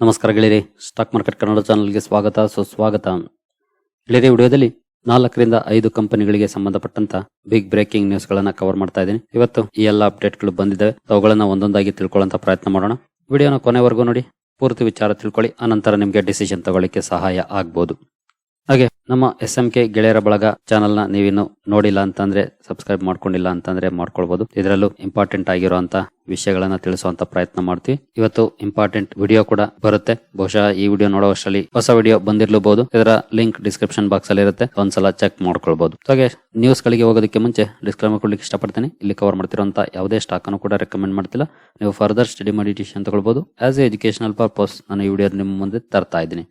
ನಮಸ್ಕಾರ ಗೆಳೆಯರಿ stock market Kannada ಚಾನಲ್ಗೆ ಸ್ವಾಗತ, ಸುಸ್ವಾಗತ. ಗೆಳೆಯರಿ, ವಿಡಿಯೋದಲ್ಲಿ ನಾಲ್ಕರಿಂದ ಐದು ಕಂಪನಿಗಳಿಗೆ ಸಂಬಂಧಪಟ್ಟಂತ ಬಿಗ್ ಬ್ರೇಕಿಂಗ್ ನ್ಯೂಸ್ ಗಳನ್ನ ಕವರ್ ಮಾಡ್ತಾ ಇದ್ದೀನಿ. ಇವತ್ತು ಈ ಎಲ್ಲ ಅಪ್ಡೇಟ್ಗಳು ಬಂದಿದ್ದಾವೆ. ಅವುಗಳನ್ನ ಒಂದೊಂದಾಗಿ ತಿಳ್ಕೊಳ್ಳೋಂತ ಪ್ರಯತ್ನ ಮಾಡೋಣ. ವಿಡಿಯೋನ ಕೊನೆವರೆಗೂ ನೋಡಿ. ಪೂರ್ತಿ ವಿಚಾರ ತಿಳ್ಕೊಳ್ಳಿ. ಅನಂತರ ನಿಮಗೆ ಡಿಸಿಷನ್ ತಗೊಳ್ಳಿಕ್ಕೆ ಸಹಾಯ ಆಗ್ಬೋದು. ಹಾಗೆ, ನಮ್ಮ ಎಸ್ ಎಂ ಕೆ ಗೆಳೆಯರ ಬಳಗ ಚಾನಲ್ನ ನೀವಿನ್ನು ನೋಡಿಲ್ಲ ಅಂತಂದ್ರೆ ಸಬ್ಸ್ಕ್ರೈಬ್ ಮಾಡ್ಕೊಂಡಿಲ್ಲ ಅಂತಂದ್ರೆ ಮಾಡ್ಕೊಳ್ಬಹುದು ಇದರಲ್ಲೂ ಇಂಪಾರ್ಟೆಂಟ್ ಆಗಿರುವಂತ ವಿಷಯಗಳನ್ನ ತಿಳಿಸುವಂತ ಪ್ರಯತ್ನ ಮಾಡ್ತೀವಿ. ಇವತ್ತು ಇಂಪಾರ್ಟೆಂಟ್ ವಿಡಿಯೋ ಕೂಡ ಬರುತ್ತೆ. ಬಹುಶಃ ಈ ವಿಡಿಯೋ ನೋಡುವಷ್ಟರಲ್ಲಿ ಹೊಸ ವಿಡಿಯೋ ಬಂದಿರ್ಲಬಹುದು ಇದರ ಲಿಂಕ್ ಡಿಸ್ಕ್ರಿಪ್ಷನ್ ಬಾಕ್ಸ್ ಅಲ್ಲಿ ಇರುತ್ತೆ. ಒಂದ್ಸಲ ಚೆಕ್ ಮಾಡ್ಕೊಳ್ಬಹುದು ಹಾಗೆ ನ್ಯೂಸ್ ಗಳಿಗೆ ಹೋಗೋದಕ್ಕೆ ಮುಂಚೆ ಡಿಸ್ಕ್ಲೈಮರ್ ಕೊಡ್ಲಿಕ್ಕೆ ಇಷ್ಟಪಡ್ತೀನಿ. ಇಲ್ಲಿ ಕವರ್ ಮಾಡ್ತಿರುವಂತ ಯಾವುದೇ ಸ್ಟಾಕ್ ಅನ್ನು ಕೂಡ ರೆಕಮೆಂಡ್ ಮಾಡ್ತಿಲ್ಲ. ನೀವು ಫರ್ದರ್ ಸ್ಟಡಿ ಮಾಡಿ ತಗೊಳ್ಬಹುದು ಆಸ್ ಎ ಎಜುಕೇಶನಲ್ ಪರ್ಪಸ್ ನಾನು ಈ ವಿಡಿಯೋ ನಿಮ್ಮ ಮುಂದೆ ತರ್ತಾ ಇದ್ದೀನಿ.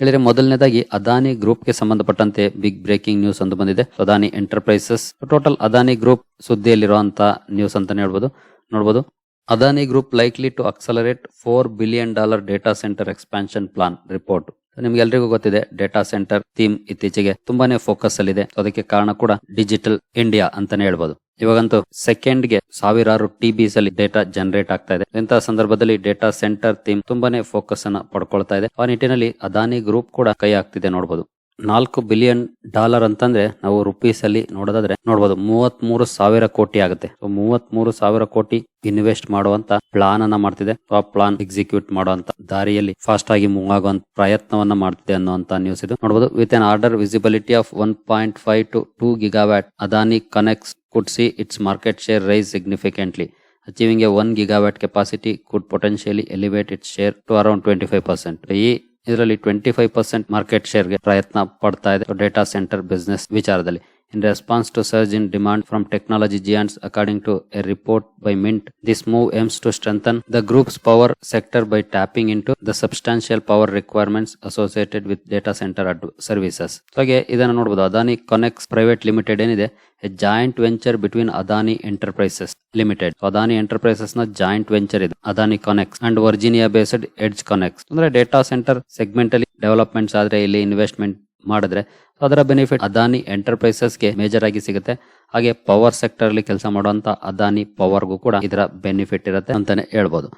ಹೇಳಿದ್ರೆ ಮೊದಲನೇದಾಗಿ ಅದಾನಿ ಗ್ರೂಪ್ಗೆ ಸಂಬಂಧಪಟ್ಟಂತೆ ಬಿಗ್ ಬ್ರೇಕಿಂಗ್ ನ್ಯೂಸ್ ಅಂತ ಬಂದಿದೆ. Adani enterprises total Adani group ಸುದ್ದಿಯಲ್ಲಿರುವಂತ news ಅಂತಾನೆ ಹೇಳ್ಬೋದು. ನೋಡಬಹುದು Adani group likely to accelerate four billion dollar data centre expansion plan report ನಿಮ್ಗೆಲ್ರಿಗೂ ಗೊತ್ತಿದೆ ಡೇಟಾ ಸೆಂಟರ್ ಥೀಮ್ ಇತ್ತೀಚೆಗೆ ತುಂಬಾನೇ ಫೋಕಸ್ ಅಲ್ಲಿದೆ. ಅದಕ್ಕೆ ಕಾರಣ ಕೂಡ ಡಿಜಿಟಲ್ ಇಂಡಿಯಾ ಅಂತಾನೆ ಹೇಳ್ಬೋದು. ಇವಾಗಂತೂ ಸೆಕೆಂಡ್ಗೆ ಸಾವಿರಾರು ಟಿಬಿಸ್ ಅಲ್ಲಿ ಡೇಟಾ ಜನರೇಟ್ ಆಗ್ತಾ ಇದೆ. ಇಂತಹ ಸಂದರ್ಭದಲ್ಲಿ ಡೇಟಾ ಸೆಂಟರ್ ಥೀಮ್ ತುಂಬಾನೇ ಫೋಕಸ್ ಅನ್ನ ಪಡ್ಕೊಳ್ತಾ ಇದೆ. ಆ ನಿಟ್ಟಿನಲ್ಲಿ ಅದಾನಿ ಗ್ರೂಪ್ ಕೂಡ ಕೈ ಹಾಕ್ತಿದೆ ನೋಡಬಹುದು ನಾಲ್ಕು ಬಿಲಿಯನ್ ಡಾಲರ್ ಅಂತಂದ್ರೆ ನಾವು ರುಪೀಸ್ ಅಲ್ಲಿ ನೋಡೋದಾದ್ರೆ ನೋಡಬಹುದು ಮೂವತ್ ಮೂರು ಸಾವಿರ ಕೋಟಿ ಆಗುತ್ತೆ. ಮೂವತ್ ಮೂರು ಸಾವಿರ ಕೋಟಿ ಇನ್ವೆಸ್ಟ್ ಮಾಡುವಂತ ಪ್ಲಾನ್ ಅನ್ನ ಮಾಡ್ತಿದೆ. ಆ ಪ್ಲಾನ್ ಎಕ್ಸಿಕ್ಯೂಟ್ ಮಾಡುವಂತ ದಾರಿಯಲ್ಲಿ ಫಾಸ್ಟ್ ಆಗಿ ಮೂವ್ ಆಗುವಂತ ಪ್ರಯತ್ನವನ್ನ ಮಾಡ್ತಿದೆ ಅನ್ನುವಂತ ನ್ಯೂಸ್ ಇದು. ನೋಡಬಹುದು with an order visibility of one point five to two gigawatt Adani ConneX could see its market share rise significantly achieving a one 1 gigawatt capacity could potentially elevate its share to around 25%. ಈ ಇದರಲ್ಲಿ twenty five percent market ಶೇರ್ಗೆ ಪ್ರಯತ್ನ ಪಡ್ತಾ ಇದೆ. Data centre business ವಿಚಾರದಲ್ಲಿ. Response to surge in demand from technology giants according to a report by Mint this move aims to strengthen the group's power sector by tapping in to the substantial power requirements associated with data centre services ಹಾಗೆ ಇದನ್ನು ನೋಡಬಹುದು Adani ಕನೆಕ್ಸ್ private limited ಏನಿದೆ? A joint venture between Adani enterprises limited Adani ಎಂಟರ್ಪ್ರೈಸಸ್ನ joint venture ಇದೆ. Adani Connex and Virginia based Edge ConneX ಅಂದ್ರೆ data centre segment ಅಲ್ಲಿ developments ಆದ್ರೆ ಇಲ್ಲಿ investment ಮಾಡಿದ್ರೆ ಅದರ ಬೆನಿಫಿಟ್ ಅದಾನಿ ಎಂಟರ್ಪ್ರೈಸಸ್ಗೆ ಮೇಜರ್ ಆಗಿ ಸಿಗುತ್ತೆ. ಹಾಗೆ ಪವರ್ ಸೆಕ್ಟರ್ ಅಲ್ಲಿ ಕೆಲಸ ಮಾಡುವಂತ ಅದಾನಿ ಪವರ್ಗೂ ಕೂಡ ಇದರ ಬೆನಿಫಿಟ್ ಇರುತ್ತೆ ಅಂತಾನೆ ಹೇಳ್ಬೋದು.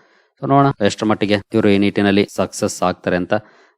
ಸೊ ನೋಡೋಣ ಎಷ್ಟು ಮಟ್ಟಿಗೆ ಇವರು ಈ ನಿಟ್ಟಿನಲ್ಲಿ ಸಕ್ಸಸ್ ಆಗ್ತಾರೆ ಅಂತ.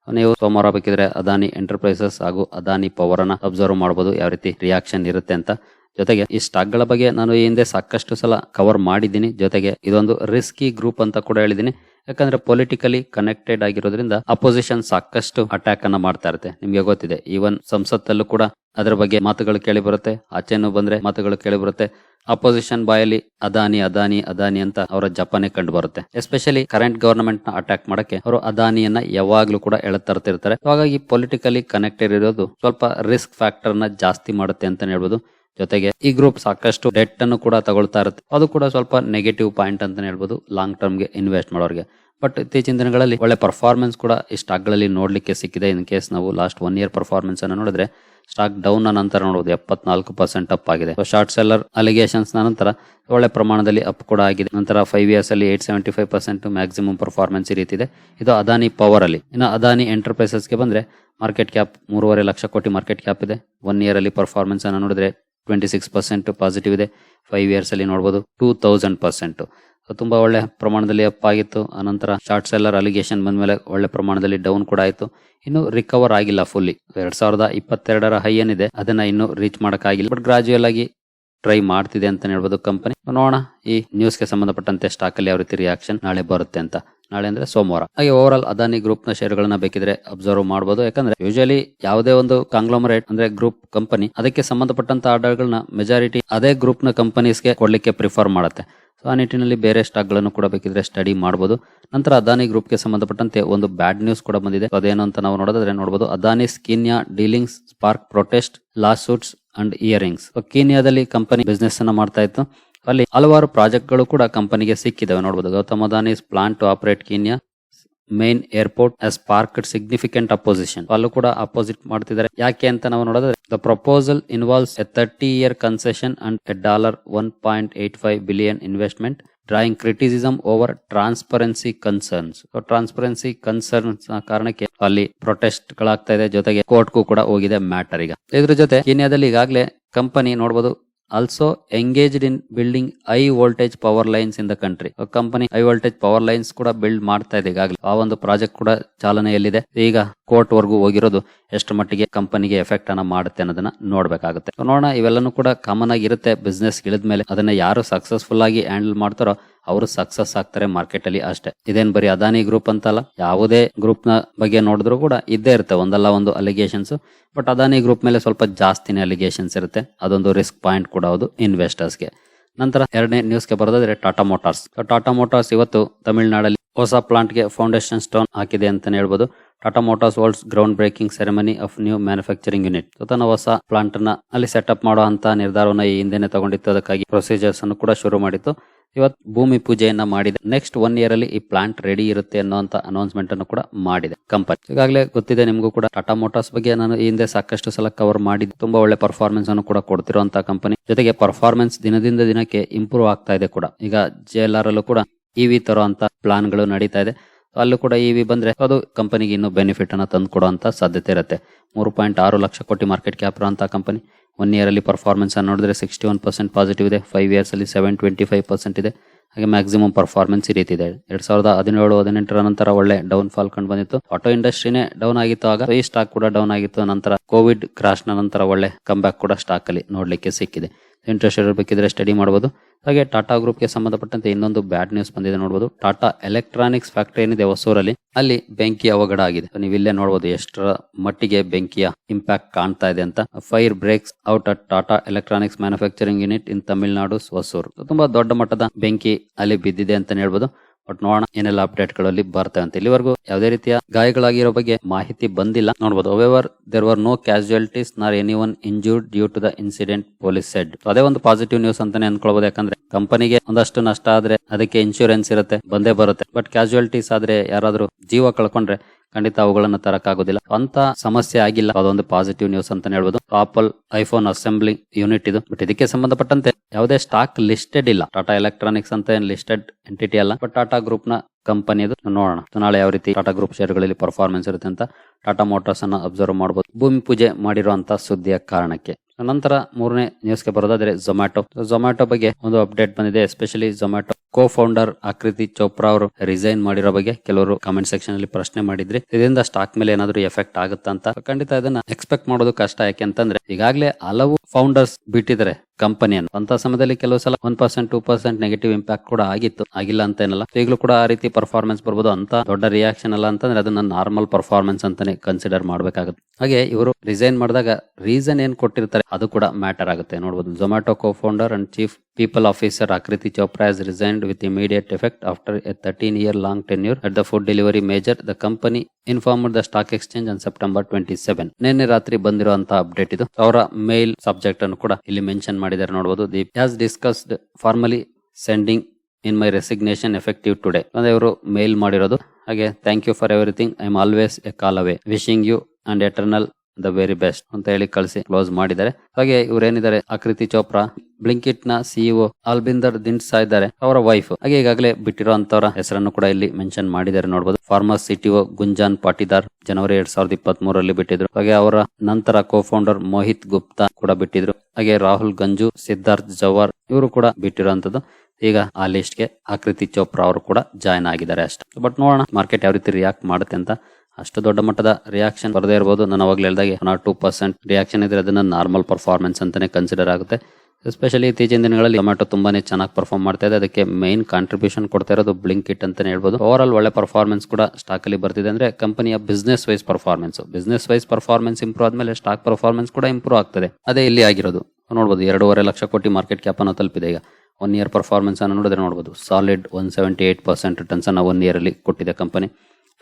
ನೀವು ಸೋಮವಾರ ಬೇಕಿದ್ರೆ ಅದಾನಿ ಎಂಟರ್ಪ್ರೈಸಸ್ ಹಾಗೂ ಅದಾನಿ ಪವರ್ ಅನ್ನ ಅಬ್ಸರ್ವ್ ಮಾಡಬಹುದು ಯಾವ ರೀತಿ ರಿಯಾಕ್ಷನ್ ಇರುತ್ತೆ ಅಂತ. ಜೊತೆಗೆ ಈ ಸ್ಟಾಕ್ಗಳ ಬಗ್ಗೆ ನಾನು ಈ ಹಿಂದೆ ಸಾಕಷ್ಟು ಸಲ ಕವರ್ ಮಾಡಿದ್ದೀನಿ. ಜೊತೆಗೆ ಇದೊಂದು ರಿಸ್ಕಿ ಗ್ರೂಪ್ ಅಂತ ಕೂಡ ಹೇಳಿದ್ದೀನಿ. ಯಾಕಂದ್ರೆ ಪೊಲಿಟಿಕಲಿ ಕನೆಕ್ಟೆಡ್ ಆಗಿರೋದ್ರಿಂದ ಅಪೋಸಿಷನ್ ಸಾಕಷ್ಟು ಅಟ್ಯಾಕ್ ಅನ್ನ ಮಾಡ್ತಾ ಇರುತ್ತೆ. ನಿಮ್ಗೆ ಗೊತ್ತಿದೆ ಈವನ್ ಸಂಸತ್ತಲ್ಲೂ ಕೂಡ ಅದರ ಬಗ್ಗೆ ಮಾತುಗಳು ಕೇಳಿ ಬರುತ್ತೆ, ಆಚೆನೂ ಬಂದ್ರೆ ಮಾತುಗಳು ಕೇಳಿ ಬರುತ್ತೆ. ಅಪೋಸಿಷನ್ ಬಾಯಲ್ಲಿ ಅದಾನಿ ಅದಾನಿ ಅದಾನಿ ಅಂತ ಅವರ ಜಪಾನೇ ಕಂಡು ಬರುತ್ತೆ. ಎಸ್ಪೆಷಲಿ ಕರೆಂಟ್ ಗವರ್ನಮೆಂಟ್ನ ಅಟ್ಯಾಕ್ ಮಾಡಕ್ಕೆ ಅವರು ಅದಾನಿಯನ್ನ ಯಾವಾಗ್ಲೂ ಕೂಡ ಎಳತರ್ತಿರ್ತಾರೆ. ಹಾಗಾಗಿ ಪೊಲಿಟಿಕಲಿ ಕನೆಕ್ಟೆಡ್ ಇರೋದು ಸ್ವಲ್ಪ ರಿಸ್ಕ್ ಫ್ಯಾಕ್ಟರ್ನ ಜಾಸ್ತಿ ಮಾಡುತ್ತೆ ಅಂತ ಹೇಳ್ಬೋದು. ಜೊತೆಗೆ ಈ ಗ್ರೂಪ್ ಸಾಕಷ್ಟು ಡೆಟ್ ಅನ್ನು ಕೂಡ ತಗೊಳ್ತಾ ಇರುತ್ತೆ. ಅದು ಕೂಡ ಸ್ವಲ್ಪ ನೆಗೆಟಿವ್ ಪಾಯಿಂಟ್ ಅಂತಾನೆ ಹೇಳ್ಬೋದು. ಲಾಂಗ್ ಟರ್ಮ್ಗೆ ಇನ್ವೆಸ್ಟ್ ಮಾಡೋರಿಗೆ. ಬಟ್ ಇತ್ತೀಚಿನ ದಿನಗಳಲ್ಲಿ ಒಳ್ಳೆ ಪರ್ಫಾರ್ಮೆನ್ಸ್ ಕೂಡ ಈ ಸ್ಟಾಕ್ಗಳಲ್ಲಿ ನೋಡಲಿಕ್ಕೆ ನೋಡ್ಲಿಕ್ಕೆ ಸಿಕ್ಕಿದೆ. ಇನ್ ಕೇಸ್ ನಾವು ಲಾಸ್ಟ್ ಒನ್ ಇಯರ್ ಪರ್ಫಾರ್ಮೆನ್ಸ್ ಅನ್ನು ನೋಡಿದ್ರೆ ಸ್ಟಾಕ್ ಡೌನ್ ನಂತರ ನೋಡಬಹುದು ಎಪ್ಪತ್ನಾಲ್ಕು ಪರ್ಸೆಂಟ್ ಅಪ್ ಆಗಿದೆ. ಶಾರ್ಟ್ ಸೆಲ್ಲರ್ ಅಲಿಗೇಷನ್ಸ್ ನಂತರ ಒಳ್ಳೆ ಪ್ರಮಾಣದಲ್ಲಿ ಅಪ್ ಕೂಡ ಆಗಿದೆ. ನಂತರ ಫೈವ್ ಇಯರ್ಸ್ ಅಲ್ಲಿ eight seventy five percent maximum performance ಈ ರೀತಿ ಇದೆ. ಇದು ಅದಾನಿ ಪವರ್ ಅಲ್ಲಿ. ಇನ್ನು ಅದಾನಿ ಎಂಟರ್ಪ್ರೈಸಸ್ಗೆ ಬಂದ್ರೆ ಮಾರ್ಕೆಟ್ ಕ್ಯಾಪ್ ಮೂರುವರೆ ಲಕ್ಷ ಕೋಟಿ ಮಾರ್ಕೆಟ್ ಕ್ಯಾಪ್ ಇದೆ. ಒನ್ ಇಯರ್ ಅಲ್ಲಿ ಪರ್ಫಾರ್ಮೆನ್ಸ್ ಅನ್ನು ನೋಡಿದ್ರೆ ಟ್ವೆಂಟಿ ಸಿಕ್ಸ್ ಪರ್ಸೆಂಟ್ ಪಾಸಿಟಿವ್ ಇದೆ. ಫೈವ್ ಇಯರ್ಸ್ ಅಲ್ಲಿ ನೋಡಬಹುದು ಟೂ ತೌಸಂಡ್ ಪರ್ಸೆಂಟ್ ತುಂಬಾ ಒಳ್ಳೆ ಪ್ರಮಾಣದಲ್ಲಿ ಅಪ್ ಆಗಿತ್ತು. ಅನಂತರ ಶಾರ್ಟ್ ಸೆಲ್ಲರ್ ಅಲಿಗೇಷನ್ ಬಂದ ಮೇಲೆ ಒಳ್ಳೆ ಪ್ರಮಾಣದಲ್ಲಿ ಡೌನ್ ಕೂಡ ಆಯಿತು. ಇನ್ನು ರಿಕವರ್ ಆಗಿಲ್ಲ ಫುಲ್ಲಿ ಎರಡ್ ಸಾವಿರದ ಇಪ್ಪತ್ತೆರಡರ ಹೈ ಏನಿದೆ, ಅದನ್ನ ಇನ್ನು ರೀಚ್ ಆಗಿಲ್ಲ ಬಟ್ ಗ್ರಾಜುಯಲ್ ಆಗಿ ಟ್ರೈ ಮಾಡ್ತಿದೆ ಅಂತ ಹೇಳ್ಬೋದು ಕಂಪನಿ ನೋಡೋಣ, ಈ ನ್ಯೂಸ್ಗೆ ಸಂಬಂಧಪಟ್ಟಂತೆ ಸ್ಟಾಕ್ ಅಲ್ಲಿ ಯಾವ ರೀತಿ ರಿಯಾಕ್ಷನ್ ನಾಳೆ ಬರುತ್ತೆ ಅಂತ. ನಾಳೆ ಅಂದ್ರೆ ಸೋಮವಾರ. ಹಾಗೆ ಓವರ್ ಆಲ್ ಅದಾನಿ ಗ್ರೂಪ್ನ ಶೇರ್ ಗಳನ್ನ ಬೇಕಿದ್ರೆ ಅಬ್ಸರ್ವ್ ಮಾಡಬಹುದು ಯಾಕಂದ್ರೆ ಯೂಶಲಿ ಯಾವುದೇ ಒಂದು ಕಾಂಗ್ಲೋಮರೇಟ್ ಅಂದ್ರೆ ಗ್ರೂಪ್ ಕಂಪನಿ ಅದಕ್ಕೆ ಸಂಬಂಧಪಟ್ಟಂತ ಆರ್ಡರ್ಗಳನ್ನ ಮೆಜಾರಿಟಿ ಅದೇ ಗ್ರೂಪ್ನ ಕಂಪನೀಸ್ಗೆ ಕೊಡ್ಲಿಕ್ಕೆ ಪ್ರಿಫರ್ ಮಾಡುತ್ತೆ. ಸೊ ಆ ನಿಟ್ಟಿನಲ್ಲಿ ಬೇರೆ ಸ್ಟಾಕ್ಗಳನ್ನು ಕೂಡ ಬೇಕಿದ್ರೆ ಸ್ಟಡಿ ಮಾಡಬಹುದು ನಂತರ ಅದಾನಿ ಗ್ರೂಪ್ಗೆ ಸಂಬಂಧಪಟ್ಟಂತೆ ಒಂದು ಬ್ಯಾಡ್ ನ್ಯೂಸ್ ಕೂಡ ಬಂದಿದೆ. ಅದೇನು ಅಂತ ನಾವು ನೋಡೋದಾದ್ರೆ ನೋಡಬಹುದು Adani ಸ್ಕಿನ್ಯಾ dealings spark protest lawsuits and hearings ಕೀನಿಯಾದಲ್ಲಿ company business ಅನ್ನ ಮಾಡ್ತಾ ಇತ್ತು. ಅಲ್ಲಿ ಹಲವಾರು ಪ್ರಾಜೆಕ್ಟ್ಗಳು ಕೂಡ ಕಂಪನಿಗೆ ಸಿಕ್ಕಿದಾವೆ. ನೋಡಬಹುದು Gautam Adani plan to operate Kenya. Main airport has sparked significant opposition ಅಲ್ಲೂ ಕೂಡ ಅಪೋಸಿಟ್ ಮಾಡ್ತಿದ್ದಾರೆ. ಯಾಕೆ ಅಂತ ನಾವು ನೋಡಿದ್ರೆ the proposal involves a thirty year concession and a dollar one point eight five billion investment drawing criticism over transparency concerns transparency concerns ಕಾರಣಕ್ಕೆ ಅಲ್ಲಿ protest ಗಳಾಗ್ತಾ ಇದೆ. ಜೊತೆಗೆ ಕೋರ್ಟ್ಗೂ ಕೂಡ ಹೋಗಿದೆ ಮ್ಯಾಟರ್ ಈಗ. ಇದ್ರ ಜೊತೆ ಕೀನ್ಯಾದಲ್ಲಿ ಈಗಾಗಲೇ ಕಂಪನಿ ನೋಡಬಹುದು also engaged in building voltage voltage power lines the country. Country company high voltage power lines ಕೂಡ ಬಿಲ್ಡ್ ಮಾಡ್ತಾ ಇದೆ ಈಗಾಗಲೇ ಆ ಒಂದು ಪ್ರಾಜೆಕ್ಟ್ ಕೂಡ ಚಾಲನೆಯಲ್ಲಿದೆ. ಈಗ ಕೋರ್ಟ್ ವರ್ಗೂ ಹೋಗಿರೋದು ಎಷ್ಟು ಮಟ್ಟಿಗೆ ಕಂಪನಿಗೆ ಎಫೆಕ್ಟ್ ಅನ್ನ ಮಾಡುತ್ತೆ ಅನ್ನೋದನ್ನ ನೋಡ್ಬೇಕಾಗುತ್ತೆ. ನೋಡೋಣ, ಇವೆಲ್ಲನೂ ಕೂಡ ಕಾಮನ್ ಆಗಿರುತ್ತೆ. ಬಿಸ್ನೆಸ್ ಇಳಿದ ಮೇಲೆ ಅದನ್ನ ಯಾರು ಸಕ್ಸಸ್ಫುಲ್ ಆಗಿ ಹ್ಯಾಂಡಲ್ ಮಾಡ್ತಾರೋ ಅವರು ಸಕ್ಸಸ್ ಆಗ್ತಾರೆ ಮಾರ್ಕೆಟ್ ಅಲ್ಲಿ ಅಷ್ಟೇ. ಇದೇನ್ ಬರೀ ಅದಾನಿ ಗ್ರೂಪ್ ಅಂತಲ್ಲ? ಯಾವುದೇ ಗ್ರೂಪ್ನ ಬಗ್ಗೆ ನೋಡಿದ್ರು ಕೂಡ ಇದ್ದೇ ಇರುತ್ತೆ. ಒಂದಲ್ಲ ಒಂದು ಅಲಿಗೇಷನ್ಸ್ ಬಟ್ ಅದಾನಿ ಗ್ರೂಪ್ ಮೇಲೆ ಸ್ವಲ್ಪ ಜಾಸ್ತಿನೇ ಅಲಿಗೇಷನ್ಸ್ ಇರುತ್ತೆ. ಅದೊಂದು ರಿಸ್ಕ್ ಪಾಯಿಂಟ್ ಕೂಡ ಹೌದು ಇನ್ವೆಸ್ಟರ್ಸ್ಗೆ ನಂತರ ಎರಡನೇ ನ್ಯೂಸ್ಗೆ ಬರೋದಾದ್ರೆ ಟಾಟಾ ಮೋಟಾರ್ಸ್ ಟಾಟಾ ಮೋಟಾರ್ಸ್ ಇವತ್ತು ತಮಿಳುನಾಡಲ್ಲಿ ಹೊಸ ಪ್ಲಾಂಟ್ಗೆ ಫೌಂಡೇಶನ್ ಸ್ಟೋನ್ ಹಾಕಿದೆ ಅಂತಾನೆ ಹೇಳ್ಬೋದು. Tata Motors world's ground breaking ceremony of new manufacturing unit ತನ್ನ ಹೊಸ ಪ್ಲಾಂಟ್ನ ಅಲ್ಲಿ ಸೆಟಪ್ ಮಾಡೋ ಅಂತ ನಿರ್ಧಾರವನ್ನು ಈ ಹಿಂದೆನೆ ತಗೊಂಡಿತ್ತು. ಅದಕ್ಕಾಗಿ ಪ್ರೊಸೀಜರ್ಸ್ ಅನ್ನು ಕೂಡ ಶುರು ಮಾಡಿತ್ತು. ಇವತ್ತು ಭೂಮಿ ಪೂಜೆಯನ್ನ ಮಾಡಿದೆ. ನೆಕ್ಸ್ಟ್ ಒನ್ ಇಯರ್ ಅಲ್ಲಿ ಈ ಪ್ಲಾಂಟ್ ರೆಡಿ ಇರುತ್ತೆ ಅನ್ನೋಂತ ಅನೌನ್ಸ್ಮೆಂಟ್ ಅನ್ನು ಕೂಡ ಮಾಡಿದೆ. ಕಂಪನಿ ಈಗಾಗಲೇ ಗೊತ್ತಿದೆ ನಿಮಗೂ ಕೂಡ ಟಾಟಾ ಮೋಟಾರ್ಸ್ ಬಗ್ಗೆ ನಾನು ಹಿಂದೆ ಸಾಕಷ್ಟು ಸಲ ಕವರ್ ಮಾಡಿದ್ದು. ತುಂಬಾ ಒಳ್ಳೆ ಪರ್ಫಾರ್ಮೆನ್ಸ್ ಅನ್ನು ಕೂಡ ಕೊಡ್ತಿರುವಂತ ಕಂಪನಿ ಜೊತೆಗೆ ಪರ್ಫಾರ್ಮೆನ್ಸ್ ದಿನದಿಂದ ದಿನಕ್ಕೆ ಇಂಪ್ರೂವ್ ಆಗ್ತಾ ಇದೆ ಕೂಡ. ಈಗ ಜೆ ಎಲ್ ಆರ್ ಅಲ್ಲೂ ಕೂಡ ಇವಿ ವಿ ಅಂತ ಪ್ಲಾನ್ಗಳು ನಡೀತಾ ಇದೆ. ಅಲ್ಲೂ ಕೂಡ ಇವಿ ಬಂದ್ರೆ ಅದು ಕಂಪನಿಗೆ ಇನ್ನೂ ಬೆನಿಫಿಟ್ ಅನ್ನ ತಂದು ಕೊಡುವಂತ ಸಾಧ್ಯತೆ ಇರುತ್ತೆ. ಮೂರು ಪಾಯಿಂಟ್ ಆರು ಲಕ್ಷ ಕೋಟಿ ಮಾರ್ಕೆಟ್ ಕ್ಯಾಪ್ ಇರುವಂತಹ ಕಂಪನಿ ಒನ್ ಇಯರ್ ಅಲ್ಲಿ ಪರ್ಫಾರ್ಮೆನ್ಸ್ ಅನ್ನು ನೋಡಿದ್ರೆ ಸಿಕ್ಸ್ಟಿ ಒನ್ ಪರ್ಸೆಂಟ್ ಪಾಸಿಟಿವ್ ಇದೆ. ಫೈವ್ ಇಯರ್ಸ್ ಅಲ್ಲಿ ಸೆವೆನ್ ಟ್ವೆಂಟಿ ಫೈವ್ ಪರ್ಸೆಂಟ್ ಇದೆ. ಹಾಗೆ ಮ್ಯಾಕ್ಸಿಮಮ್ ಪರ್ಫಾರ್ಮೆನ್ಸ್ ಈ ರೀತಿ ಇದೆ. ಎರಡ್ ಸಾವಿರದ ಹದಿನೇಳು, ಹದಿನೆಂಟರ ನಂತರ ಒಳ್ಳೆ ಡೌನ್ ಫಾಲ್ ಕಂಡು ಬಂದಿತ್ತು. ಆಟೋ ಇಂಡಸ್ಟ್ರಿನೇ ಡೌನ್ ಆಗಿತ್ತು ಆಗ. ಈ ಸ್ಟಾಕ್ ಕೂಡ ಡೌನ್ ಆಗಿತ್ತು. ನಂತರ ಕೋವಿಡ್ ಕ್ರಾಶ್ ನಂತರ ಒಳ್ಳೆ ಕಂಬ್ಯಾಕ್ ಕೂಡ ಸ್ಟಾಕ್ ಅಲ್ಲಿ ನೋಡ್ಲಿಕ್ಕೆ ಸಿಕ್ಕಿದೆ. ಇಂಟ್ರೆಸ್ಟ್ ಇರಬೇಕಿದ್ರೆ ಸ್ಟಡಿ ಮಾಡಬಹುದು ಹಾಗೆ ಟಾಟಾ ಗ್ರೂಪ್ಗೆ ಸಂಬಂಧಪಟ್ಟಂತೆ ಇನ್ನೊಂದು ಬ್ಯಾಡ್ ನ್ಯೂಸ್ ಬಂದಿದೆ ನೋಡಬಹುದು ಟಾಟಾ ಎಲೆಕ್ಟ್ರಾನಿಕ್ಸ್ ಫ್ಯಾಕ್ಟರಿ ಏನಿದೆ ಹೊಸೂರಲ್ಲಿ, ಅಲ್ಲಿ ಬೆಂಕಿ ಅವಘಡ ಆಗಿದೆ. ನೀವು ಇಲ್ಲೇ ನೋಡಬಹುದು ಎಷ್ಟರ ಮಟ್ಟಿಗೆ ಬೆಂಕಿಯ ಇಂಪ್ಯಾಕ್ಟ್ ಕಾಣ್ತಾ ಇದೆ ಅಂತ. Fire breaks out at Tata electronics manufacturing unit in Tamil Nadu Hosur ತುಂಬಾ ದೊಡ್ಡ ಮಟ್ಟದ ಬೆಂಕಿ ಅಲ್ಲಿ ಬಿದ್ದಿದೆ ಅಂತ ಹೇಳ್ಬೋದು. ಬಟ್ ನೋಡೋಣ ಏನೆಲ್ಲ ಅಪ್ಡೇಟ್ಗಳಲ್ಲಿ ಬರ್ತವೆ ಅಂತ. ಇಲ್ಲಿವರೆಗೂ ಯಾವುದೇ ರೀತಿಯ ಗಾಯಗಳಾಗಿರೋ ಬಗ್ಗೆ ಮಾಹಿತಿ ಬಂದಿಲ್ಲ. ನೋಡಬಹುದು however there were no casualties nor any one injured due to the incident police said ಅದೇ ಒಂದು ಪಾಸಿಟಿವ್ ನ್ಯೂಸ್ ಅಂತಾನೆ ಅನ್ಕೊಳ್ಬಹುದು ಯಾಕಂದ್ರೆ ಕಂಪನಿಗೆ ಒಂದಷ್ಟು ನಷ್ಟ ಆದ್ರೆ ಅದಕ್ಕೆ ಇನ್ಶೂರೆನ್ಸ್ ಇರುತ್ತೆ, ಬಂದೇ ಬರುತ್ತೆ. ಬಟ್ ಕ್ಯಾಶುಯಾಲಿಟೀಸ್ ಆದ್ರೆ ಯಾರಾದ್ರೂ ಜೀವ ಕಳ್ಕೊಂಡ್ರೆ ಖಂಡಿತ ಅವುಗಳನ್ನ ತರಕಾಗೋದಿಲ್ಲ. ಅಂತ ಸಮಸ್ಯೆ ಆಗಿಲ್ಲ. ಅದೊಂದು ಪಾಸಿಟಿವ್ ನ್ಯೂಸ್ ಅಂತ ಹೇಳ್ಬೋದು. ಆಪಲ್ ಐಫೋನ್ ಅಸೆಂಬ್ಲಿ ಯೂನಿಟ್ ಇದು. ಬಟ್ ಇದಕ್ಕೆ ಸಂಬಂಧಪಟ್ಟಂತೆ ಯಾವುದೇ ಸ್ಟಾಕ್ ಲಿಸ್ಟೆಡ್ ಇಲ್ಲ. ಟಾಟಾ ಎಲೆಕ್ಟ್ರಾನಿಕ್ಸ್ ಅಂತ ಏನ್ ಲಿಸ್ಟೆಡ್ ಎಂಟಿಟಿ ಅಲ್ಲ. ಬಟ್ ಟಾಟಾ ಗ್ರೂಪ್ನ ಕಂಪನಿ ನೋಡೋಣ. ನಾಳೆ ಯಾವ ರೀತಿ ಟಾಟಾ ಗ್ರೂಪ್ ಶೇರ್ಗಳಲ್ಲಿ ಪರ್ಫಾರ್ಮೆನ್ಸ್ ಇರುತ್ತೆ ಅಂತ ಟಾಟಾ ಮೋಟಾರ್ಸ್ ಅನ್ನ ಅಬ್ಸರ್ವ್ ಮಾಡಬಹುದು ಭೂಮಿ ಪೂಜೆ ಮಾಡಿರುವಂತಹ ಸುದ್ದಿಯ ಕಾರಣಕ್ಕೆ. ನಂತರ ಮೂರನೇ ನ್ಯೂಸ್ಗೆ ಬರೋದಾದ್ರೆ ಝೊಮ್ಯಾಟೊ ಝೊಮ್ಯಾಟೊ ಬಗ್ಗೆ ಒಂದು ಅಪ್ಡೇಟ್ ಬಂದಿದೆ ಎಸ್ಪೆಷಲಿ ಝೊಮ್ಯಾಟೊ ಕೋ ಫೌಂಡರ್ ಆಕೃತಿ ಚೋಪ್ರಾ ಅವರು ರಿಸೈನ್ ಮಾಡಿರೋ ಬಗ್ಗೆ ಕೆಲವರು ಕಾಮೆಂಟ್ ಸೆಕ್ಷನ್ ಅಲ್ಲಿ ಪ್ರಶ್ನೆ ಮಾಡಿದ್ರಿ. ಇದರಿಂದ ಸ್ಟಾಕ್ ಮೇಲೆ ಏನಾದ್ರು ಎಫೆಕ್ಟ್ ಆಗುತ್ತಾ ಅಂತ ಖಂಡಿತ ಇದನ್ನ ಎಕ್ಸ್ಪೆಕ್ಟ್ ಮಾಡೋದು ಕಷ್ಟ. ಯಾಕೆ ಅಂತಂದ್ರೆ ಈಗಾಗಲೇ ಹಲವು ಫೌಂಡರ್ಸ್ ಬಿಟ್ಟಿದ್ದಾರೆ. ಕಂಪನಿಯನ್ನು. ಅಂತ ಸಮಯದಲ್ಲಿ ಕೆಲವು ಸಲ one percent, two percent negative impact ಕೂಡ ಆಗಿತ್ತು. ಆಗಿಲ್ಲ ಅಂತ ಏನಲ್ಲ ಈಗಲೂ ಕೂಡ ಆ ರೀತಿ ಪರ್ಫಾರ್ಮೆನ್ಸ್ ಬರ್ಬೋದು ಅಂತ ದೊಡ್ಡ ರಿಯಾಕ್ಷನ್ ಅಲ್ಲ ಅಂತಂದ್ರೆ ಅದನ್ನ ನಾರ್ಮಲ್ ಪರ್ಫಾರ್ಮೆನ್ಸ್ ಅಂತಾನೆ ಕನ್ಸಿಡರ್ ಮಾಡಬೇಕಾಗುತ್ತೆ. ಹಾಗೆ ಇವರು ರಿಸೈನ್ ಮಾಡಿದಾಗ ರೀಸನ್ ಏನ್ ಕೊಟ್ಟಿರ್ತಾರೆ ಅದು ಕೂಡ ಮ್ಯಾಟರ್ ಆಗುತ್ತೆ. ನೋಡಬಹುದು Zomato co founder and chief people officer Akriti Chopra is resigned with immediate effect after a thirteen year long tenure at the food delivery major the company inform the stock exchange on September twenty seven ನಿನ್ನೆ ರಾತ್ರಿ ಬಂದಿರುವಂತಹ update ಇದು. ಅವರ ಮೇಲ್ subject ಅನ್ನು ಕೂಡ ಇಲ್ಲಿ mention ಮಾಡಿದ್ದಾರೆ ನೋಡಬಹುದು the has discussed formally sending in my resignation effective today ಅಂದ್ರೆ ಇವರು ಮೇಲ್ ಮಾಡಿರೋದು. ಹಾಗೆ thank you for everything I am always a call away wishing you and eternal the very best ಅಂತ ಹೇಳಿ ಕಳಿಸಿ ಕ್ಲೋಸ್ ಮಾಡಿದ್ದಾರೆ. ಹಾಗೆ ಇವರೇನಿದ್ದಾರೆ? ಆಕೃತಿ ಚೋಪ್ರಾ ಬ್ಲಿಂಕಿಟ್ನ ಸಿಇಒ ಅಲ್ಬಿಂದರ್ ದಿನ್ಸಾ ಇದ್ದಾರೆ. ಅವರ ವೈಫ್ ಹಾಗೆ ಈಗಾಗಲೇ ಬಿಟ್ಟಿರುವಂತವರ ಹೆಸರನ್ನು ಕೂಡ ಇಲ್ಲಿ ಮೆನ್ಷನ್ ಮಾಡಿದ್ದಾರೆ ನೋಡಬಹುದು ಫಾರ್ಮರ್ ಸಿಟಿಒ ಗುಂಜಾನ್ ಪಾಟಿದಾರ್ ಜನವರಿ ಎರಡ್ ಸಾವಿರದ ಇಪ್ಪತ್ತ್ ಮೂರರಲ್ಲಿ ಬಿಟ್ಟಿದ್ರು. ಹಾಗೆ ಅವರ ನಂತರ ಕೋ ಫೌಂಡರ್ ಮೋಹಿತ್ ಗುಪ್ತಾ ಕೂಡ ಬಿಟ್ಟಿದ್ರು. ಹಾಗೆ ರಾಹುಲ್ ಗಂಜು ಸಿದ್ಧಾರ್ಥ್ ಜವಾರ್ ಇವರು ಕೂಡ ಬಿಟ್ಟಿರುವಂತದ್ದು ಈಗ ಆ ಲಿಸ್ಟ್ಗೆ ಆಕೃತಿ ಚೋಪ್ರಾ ಅವರು ಕೂಡ ಜಾಯ್ನ್ ಆಗಿದ್ದಾರೆ ಅಷ್ಟೇ. ಬಟ್ ನೋಡೋಣ ಮಾರ್ಕೆಟ್ ಯಾವ ರೀತಿ ರಿಯಾಕ್ಟ್ ಮಾಡುತ್ತೆ ಅಂತ. ಅಷ್ಟು ದೊಡ್ಡ ಮಟ್ಟದ ರಿಯಾಕ್ಷನ್ ಬರದೇ ಇರಬಹುದು ನಾನು ಅವಾಗಲೇ ಹೇಳಿದಾಗೆ ಒನ್ ಟೂ ಪರ್ಸೆಂಟ್ ರಿಯಾಕ್ಷನ್ ಇದ್ರೆ ಅದನ್ನ ನಾರ್ಮಲ್ ಪರ್ಫಾರ್ಮೆನ್ಸ್ ಅಂತಾನೆ ಕನ್ಸಿಡರ್ ಆಗುತ್ತೆ. ಎಸ್ಪೆಷಲಿ ಇತ್ತೀಚಿನ ದಿನಗಳಲ್ಲಿ ಟೊಮ್ಯಾಟೊ ತುಂಬಾನೇ ಚೆನ್ನಾಗಿ ಪರ್ಫಾರ್ಮ್ ಮಾಡ್ತಾ ಇದೆ. ಅದಕ್ಕೆ ಮೈನ್ ಕಾಂಟ್ರಿಬ್ಯೂಷನ್ ಕೊಡ್ತಾ ಇರೋದು ಬ್ಲಿಂಕ್ ಇಟ್ ಅಂತಾನೆ ಹೇಳ್ಬೋದು. ಓವರ್ ಆಲ್ ಒಳ್ಳೆ ಪರ್ಫಾರ್ಮೆನ್ಸ್ ಕೂಡ ಸ್ಟಾಕ್ ಅಲ್ಲಿ ಬರ್ತಿದೆ ಅಂದ್ರೆ ಕಂಪನಿಯ business wise performance business wise performance improve ಆದ್ಮೇಲೆ ಸ್ಟಾಕ್ ಪರ್ಫಾರ್ಮೆನ್ಸ್ ಕೂಡ ಇಂಪ್ರೂವ್ ಆಗ್ತದೆ. ಅದೇ ಇಲ್ಲಿ ಆಗಿರೋದು. ನೋಡಬಹುದು ಎರಡೂವರೆ ಲಕ್ಷ ಕೋಟಿ ಮಾರ್ಕೆಟ್ ಕ್ಯಾಪ್ ಅನ್ನು ತಲುಪಿದೆ ಈಗ. ಒನ್ ಇಯರ್ ಪರ್ಫಾರ್ಮೆನ್ಸ್ ಅನ್ನು ನೋಡಿದ್ರೆ ನೋಡಬಹುದು solid one seventy eight percent returns ಅನ್ನ ಒನ್ ಇಯರ್ ಅಲ್ಲಿ ಕೊಟ್ಟಿದೆ ಕಂಪನಿ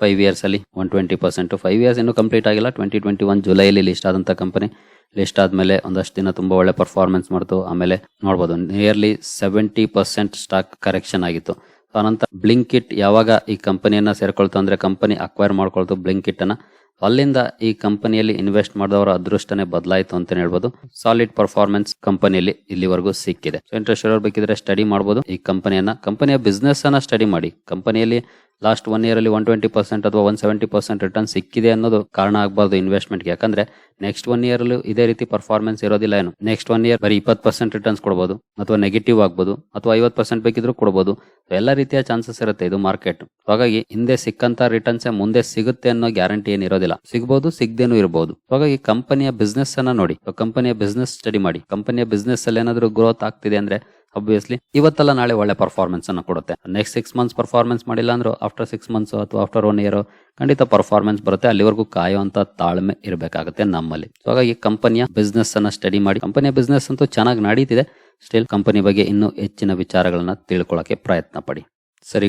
ಫೈವ್ ಇಯರ್ಸ್ ಅಲ್ಲಿ one twenty percent five years ಇನ್ನೂ ಕಂಪ್ಲೀಟ್ ಆಗಿಲ್ಲ. ಟ್ವೆಂಟಿ ಟ್ವೆಂಟಿ ಒನ್ ಜುಲೈಲಿ ಲಿಸ್ಟ್ ಆದಂತ ಕಂಪನಿ ಲಿಸ್ಟ್ ಆದ್ಮೇಲೆ ಒಂದಷ್ಟು ದಿನ ತುಂಬಾ ಒಳ್ಳೆ ಪರ್ಫಾರ್ಮೆನ್ಸ್ ಮಾಡ್ತು. ಆಮೇಲೆ ನೋಡಬಹುದು nearly seventy percent stock correction ಆಗಿತ್ತು. ಅನಂತರ ಬ್ಲಿಂಕ್ ಇಟ್ ಯಾವಾಗ ಈ ಕಂಪನಿಯನ್ನ ಸೇರ್ಕೊಳ್ತು ಅಂದ್ರೆ ಕಂಪನಿ ಅಕ್ವೈರ್ ಮಾಡ್ಕೊಳ್ತು ಬ್ಲಿಂಕ್ ಇಟ್ ಅನ್ನ. ಅಲ್ಲಿಂದ ಈ ಕಂಪನಿಯಲ್ಲಿ ಇನ್ವೆಸ್ಟ್ ಮಾಡಿದವರ ಅದೃಷ್ಟನೇ ಬದಲಾಯಿತು ಅಂತ ಹೇಳ್ಬೋದು. ಸಾಲಿಡ್ ಪರ್ಫಾರ್ಮೆನ್ಸ್ ಕಂಪನಿಯಲ್ಲಿ ಇಲ್ಲಿವರೆಗೂ ಸಿಕ್ಕಿದೆ. ಇಂಟ್ರೆಸ್ಟ್ ಇರೋರು ಬೇಕಿದ್ರೆ ಸ್ಟಡಿ ಮಾಡಬಹುದು ಈ ಕಂಪನಿಯನ್ನ, ಕಂಪನಿಯ ಬಿಸ್ನೆಸ್ ಅನ್ನ ಸ್ಟಡಿ ಮಾಡಿ. ಕಂಪನಿಯಲ್ಲಿ ಲಾಸ್ಟ್ ಒನ್ ಇಯರ್ ಅಲ್ಲಿ ಒನ್ ಟ್ವೆಂಟಿ ಪರ್ಸೆಂಟ್ ಅಥವಾ ಒನ್ ಸೆವೆಂಟಿ ಪರ್ಸೆಂಟ್ ರಿಟರ್ನ್ ಸಿಕ್ಕಿದೆ ಅನ್ನೋದು ಕಾರಣ ಆಗಬಾರ್ದು ಇನ್ವೆಸ್ಟ್ಮೆಂಟ್ಗೆ ಯಾಕಂದ್ರೆ ನೆಕ್ಸ್ಟ್ ಒನ್ ಇಯರ್ ಇದೇ ರೀತಿ ಪರ್ಫಾರ್ಮೆನ್ಸ್ ಇರೋದಿಲ್ಲ ಏನು. ನೆಕ್ಸ್ಟ್ ಒನ್ ಇಯರ್ ಬರೀ ಇಪ್ಪತ್ತು ಪರ್ಸೆಂಟ್ ರಿಟರ್ನ್ಸ್ ಕೊಡಬಹುದು ಅಥವಾ ನೆಗೆಟಿವ್ ಆಗ್ಬೋದು, ಅಥವಾ ಐವತ್ತು ಪರ್ಸೆಂಟ್ ಬೇಕಿದ್ರು ಕೊಡಬಹುದು ಎಲ್ಲ ರೀತಿಯ ಚಾನ್ಸಸ್ ಇರುತ್ತೆ ಇದು ಮಾರ್ಕೆಟ್ ಹಾಗಾಗಿ ಹಿಂದೆ ಸಿಕ್ಕಂತ ರಿಟರ್ನ್ಸ್ ಮುಂದೆ ಸಿಗುತ್ತೆ ಅನ್ನೋ ಗ್ಯಾರಂಟಿ ಏನಿರೋದಿಲ್ಲ ಸಿಗಬಹುದು ಸಿಗದೇನೂ ಇರಬಹುದು ಹಾಗಾಗಿ ಕಂಪನಿಯ ಬಿಸ್ನೆಸ್ ಅನ್ನ ನೋಡಿ. ಕಂಪನಿಯ ಬಿಸ್ನೆಸ್ ಸ್ಟಡಿ ಮಾಡಿ. ಕಂಪನಿಯ ಬಿಸ್ನೆಸ್ ಅಲ್ಲಿ ಏನಾದ್ರು ಗ್ರೋತ್ ಆಗ್ತಿದೆ ಅಂದ್ರೆ ಅಬ್ವಿಯಸ್ಲಿ ಇವತ್ತಲ್ಲ ನಾಳೆ ಒಳ್ಳೆ ಪರ್ಫಾರ್ಮೆನ್ಸ್ ಅನ್ನ ಕೊಡುತ್ತೆ. ನೆಕ್ಸ್ಟ್ ಸಿಕ್ಸ್ ಮಂತ್ಸ್ ಪರ್ಫಾರ್ಮೆನ್ಸ್ ಮಾಡಿಲ್ಲ ಅಂದ್ರೆ ಆಫ್ಟರ್ ಸಿಕ್ಸ್ ಮಂತ್ಸ್ ಅಥವಾ ಆಫ್ಟರ್ ಒನ್ ಇಯರ್ ಖಂಡಿತ ಪರ್ಫಾರ್ಮೆನ್ಸ್ ಬರುತ್ತೆ. ಅಲ್ಲಿವರೆಗೂ ಕಾಯುವಂತ ತಾಳ್ಮೆ ಇರಬೇಕಾಗುತ್ತೆ ನಮ್ಮಲ್ಲಿ. ಸೊ ಹಾಗಾಗಿ ಕಂಪನಿಯ ಬಿಸ್ನೆಸ್ ಅನ್ನ ಸ್ಟಡಿ ಮಾಡಿ. ಕಂಪನಿಯ ಬಿಸ್ನೆಸ್ ಅಂತೂ ಚೆನ್ನಾಗಿ ನಡೀತಿದೆ. ಸ್ಟಿಲ್ ಕಂಪನಿ ಬಗ್ಗೆ ಇನ್ನೂ ಹೆಚ್ಚಿನ ವಿಚಾರಗಳನ್ನು ತಿಳ್ಕೊಳ್ಳೋಕೆ ಪ್ರಯತ್ನ ಪಡಿ. ಸರಿ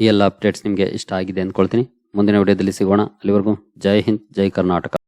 ಈ ಎಲ್ಲ ಅಪ್ಡೇಟ್ಸ್ ನಿಮಗೆ ಇಷ್ಟ ಆಗಿದೆ ಅಂದ್ಕೊಳ್ತೀನಿ. ಮುಂದಿನ ವಿಡಿಯೋದಲ್ಲಿ ಸಿಗೋಣ. ಅಲ್ಲಿವರೆಗೂ ಜೈ ಹಿಂದ್, ಜೈ ಕರ್ನಾಟಕ.